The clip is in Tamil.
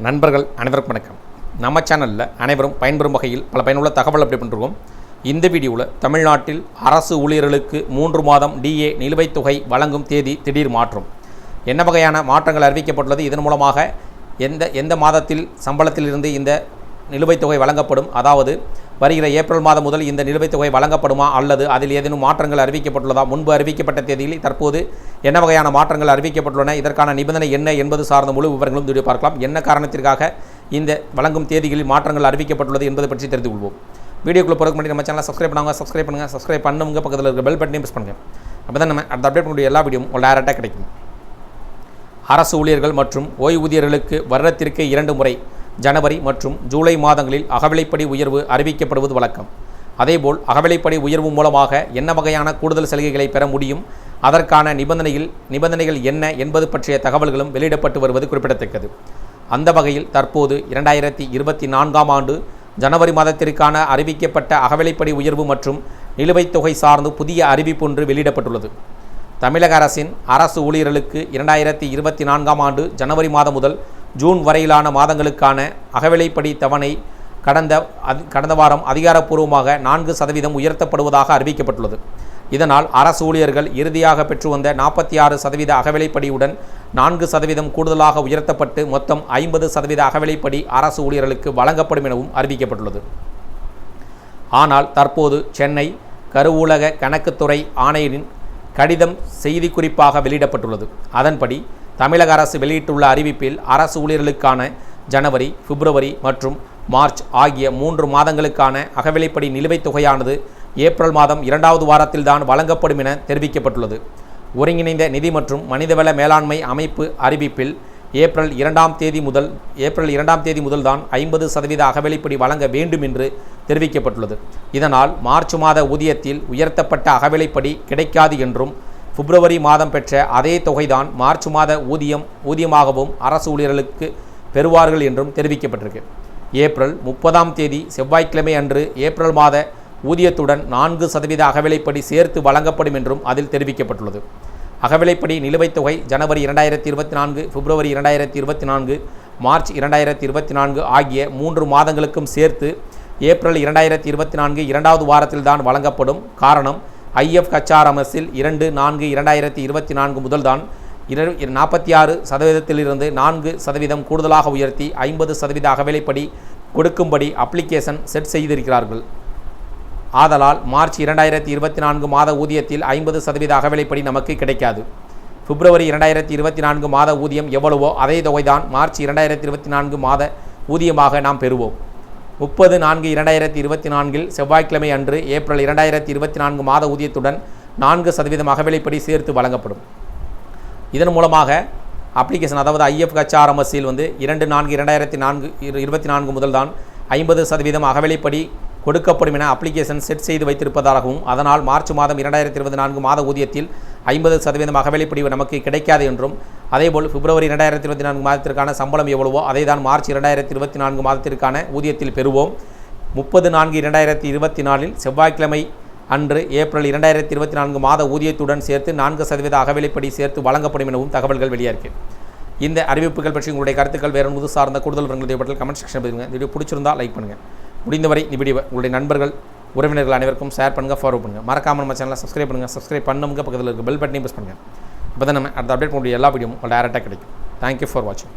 நண்பர்கள் அனைவருக்கும் வணக்கம். நம்ம சேனலில் அனைவரும் பயன்பெறும் வகையில் பல பயனுள்ள தகவல் அப்படி பண்ணிருக்கோம். இந்த வீடியோவில் தமிழ்நாட்டில் அரசு ஊழியர்களுக்கு மூன்று மாதம் டிஏ நிலுவைத் தொகை வழங்கும் தேதி திடீர் மாற்றம். என்ன வகையான மாற்றங்கள் அறிவிக்கப்பட்டுள்ளது? இதன் மூலமாக எந்த எந்த மாதத்தில் சம்பளத்திலிருந்து இந்த நிலுவைத் தொகை வழங்கப்படும். அதாவது வருகிற ஏப்ரல் மாதம் முதல் இந்த நிலுவைத் தொகை வழங்கப்படுமா அல்லது அதில் ஏதேனும் மாற்றங்கள் அறிவிக்கப்பட்டுள்ளதா? முன்பு அறிவிக்கப்பட்ட தேதியில் தற்போது என்ன வகையான மாற்றங்கள் அறிவிக்கப்பட்டுள்ளன? இதற்கான நிபந்தனை என்ன என்பது சார்ந்த முழு விவரங்களும் வீடியோ பார்க்கலாம். என்ன காரணத்திற்காக இந்த வழங்கும் தேதிகளில் மாற்றங்கள் அறிவிக்கப்பட்டுள்ளது என்பதை பற்றி தெரிந்து கொள்வோம். வீடியோக்குள்ள போகிறதுக்கு முன்னாடி நம்ம சேனலை சப்ஸ்கிரைப் பண்ணுவாங்க சப்ஸ்கிரைப் பண்ணுங்கள் சப்ஸ்கிரைப் பண்ணுங்க பக்கத்தில் இருக்கிற பெல் பட்டனையும் ப்ரெஸ் பண்ணுங்கள் அப்போ தான் நம்ம அடுத்த அப்டேட் பண்ணக்கூடிய எல்லா வீடியோவும் ஒரு டேரெக்டாக கிடைக்கும். அரசு ஊழியர்கள் மற்றும் ஓய்வூதியர்களுக்கு வருடத்திற்கு இரண்டு முறை ஜனவரி மற்றும் ஜூலை மாதங்களில் அகவிலைப்படி உயர்வு அறிவிக்கப்படுவது வழக்கம். அதேபோல் அகவிலைப்படி உயர்வு மூலமாக என்ன வகையான கூடுதல் சலுகைகளை பெற முடியும்? அதற்கான நிபந்தனையில் நிபந்தனைகள் என்ன என்பது பற்றிய தகவல்களும் வெளியிடப்பட்டு வருவது குறிப்பிடத்தக்கது. அந்த வகையில் தற்போது இரண்டாயிரத்தி இருபத்தி நான்காம் ஆண்டு ஜனவரி மாதத்திற்கான அறிவிக்கப்பட்ட அகவிலைப்படி உயர்வு மற்றும் நிலுவைத் தொகை சார்ந்து புதிய அறிவிப்பு ஒன்று வெளியிடப்பட்டுள்ளது. தமிழக அரசின் அரசு ஊழியர்களுக்கு இரண்டாயிரத்தி இருபத்தி நான்காம் ஆண்டு ஜனவரி மாதம் முதல் ஜூன் வரையிலான மாதங்களுக்கான அகவிலைப்படி தவணை கடந்த கடந்த வாரம் அதிகாரப்பூர்வமாக நான்கு சதவீதம் உயர்த்தப்படுவதாக அறிவிக்கப்பட்டுள்ளது. இதனால் அரசு ஊழியர்கள் இறுதியாக பெற்று வந்த நாற்பத்தி ஆறு சதவீத அகவிலைப்படியுடன் நான்கு சதவீதம் கூடுதலாக உயர்த்தப்பட்டு மொத்தம் ஐம்பது சதவீத அகவிலைப்படி அரசு ஊழியர்களுக்கு வழங்கப்படும் எனவும் அறிவிக்கப்பட்டுள்ளது. ஆனால் தற்போது சென்னை கருவூலக கணக்குத்துறை ஆணையரின் கடிதம் செய்திக்குறிப்பாக வெளியிடப்பட்டுள்ளது. அதன்படி தமிழக அரசு வெளியிட்டுள்ள அறிவிப்பில் அரசு ஊழியர்களுக்கான ஜனவரி பிப்ரவரி மற்றும் மார்ச் ஆகிய மூன்று மாதங்களுக்கான அகவிலைப்படி நிலுவைத் தொகையானது ஏப்ரல் மாதம் இரண்டாவது வாரத்தில்தான் வழங்கப்படும் என தெரிவிக்கப்பட்டுள்ளது. ஒருங்கிணைந்த நிதி மற்றும் மனிதவள மேலாண்மை அமைப்பு அறிவிப்பில் ஏப்ரல் இரண்டாம் தேதி முதல் ஏப்ரல் இரண்டாம் தேதி முதல்தான் ஐம்பது சதவீத அகவிலைப்படி வழங்க வேண்டும் என்று தெரிவிக்கப்பட்டுள்ளது. இதனால் மார்ச் மாத ஊதியத்தில் உயர்த்தப்பட்ட அகவிலைப்படி கிடைக்காது என்றும் பிப்ரவரி மாதம் பெற்ற அதே தொகைதான் மார்ச் மாத ஊதியம் ஊதியமாகவும் அரசு ஊழியர்களுக்கு பெறுவார்கள் என்றும் தெரிவிக்கப்பட்டிருக்கு. ஏப்ரல் முப்பதாம் தேதி செவ்வாய்க்கிழமை அன்று ஏப்ரல் மாத ஊதியத்துடன் நான்கு சதவீத அகவிலைப்படி சேர்த்து வழங்கப்படும் என்றும் அதில் தெரிவிக்கப்பட்டுள்ளது. அகவிலைப்படி நிலுவைத் தொகை ஜனவரி இரண்டாயிரத்தி இருபத்தி நான்கு பிப்ரவரி இரண்டாயிரத்தி இருபத்தி நான்கு மார்ச் இரண்டாயிரத்தி இருபத்தி நான்கு ஆகிய மூன்று மாதங்களுக்கும் சேர்த்து ஏப்ரல் இரண்டாயிரத்தி இருபத்தி நான்கு இரண்டாவது வாரத்தில்தான் வழங்கப்படும் காரணம் ஐஎஃப் ஹச்ஆர்எம்எஸ்ஸில் இரண்டு நான்கு இரண்டாயிரத்தி இருபத்தி நான்கு முதல்தான் இரு நாற்பத்தி ஆறு சதவீதத்திலிருந்து நான்கு சதவீதம் கூடுதலாக உயர்த்தி ஐம்பது சதவீத அகவிலைப்படி கொடுக்கும்படி அப்ளிகேஷன் செட் செய்திருக்கிறார்கள். ஆதலால் மார்ச் இரண்டாயிரத்தி இருபத்தி நான்கு மாத ஊதியத்தில் ஐம்பது சதவீத அகவிலைப்படி நமக்கு கிடைக்காது. பிப்ரவரி இரண்டாயிரத்தி இருபத்தி நான்கு மாத ஊதியம் எவ்வளவோ அதே தொகைதான் மார்ச் இரண்டாயிரத்தி இருபத்தி நான்கு மாத ஊதியமாக நாம் பெறுவோம். முப்பது நான்கு இரண்டாயிரத்தி இருபத்தி நான்கில் செவ்வாய்க்கிழமை அன்று ஏப்ரல் இரண்டாயிரத்தி இருபத்தி நான்கு மாத ஊதியத்துடன் நான்கு சதவீதம் அகவிலைப்படி சேர்த்து வழங்கப்படும். இதன் மூலமாக அப்ளிகேஷன் அதாவது ஐஎஃப் ஹச்ஆர்எம்எஸ்சியில் வந்து இரண்டு நான்கு இரண்டாயிரத்தி நான்கு இரு இருபத்தி நான்கு முதல் தான் ஐம்பது சதவீதம் அகவிலைப்படி கொடுக்கப்படும் என அப்ளிகேஷன் செட் செய்து வைத்திருப்பதாகவும் அதனால் மார்ச் மாதம் இரண்டாயிரத்தி இருபத்தி நான்கு மாத ஊதியத்தில் ஐம்பது சதவீதம் அகவிலைப்படி நமக்கு கிடைக்காது என்றும் அதேபோல் பிப்ரவரி இரண்டாயிரத்தி இருபத்தி நான்கு மாதத்திற்கான சம்பளம் எவ்வளவோ அதை தான் மார்ச் இரண்டாயிரத்தி இருபத்தி நான்கு மாதத்திற்கான ஊதியத்தில் பெறுவோம். முப்பது நான்கு இரண்டாயிரத்தி இருபத்தி நாலில் செவ்வாய்க்கிழமை அன்று ஏப்ரல் இரண்டாயிரத்தி இருபத்தி நான்கு மாத ஊதியத்துடன் சேர்த்து நான்கு சதவீத அகவிலைப்படி சேர்த்து வழங்கப்படும் எனவும் தகவல்கள் வெளியாயிருக்கு. இந்த அறிவிப்புகள் பற்றி உங்களுடைய கருத்துக்கள் வேறு முது சார்ந்த கூடுதல் விவரங்கள் தேவைப்பட்டால் கமெண்ட் செக்ஷன் பதிவுங்க இந்த வீடியோ பிடிச்சிருந்தால் லைக் பண்ணுங்கள் முடிந்தவரை இந்த வீடியோ உங்களுடைய நண்பர்கள் உறவினர்கள் அனைவருக்கும் ஷேர் பண்ணுங்கள் ஃபாலோ பண்ணுங்கள் மறக்காமல் நம்ம சேனலை சப்ஸ்கிரைப் பண்ணுங்கள் சப்ஸ்கிரைப் பண்ணுங்க பக்கத்தில் இருக்க பெல் பட்டனையும் ப்ரெஸ் பண்ணுங்கள் இப்போ தான் நம்ம அடுத்த அப்டேட் பண்ணக்கூடிய எல்லா வீடியோவும் டேரெக்டாக கிடைக்கும். தேங்க்யூ ஃபார் வாட்சிங்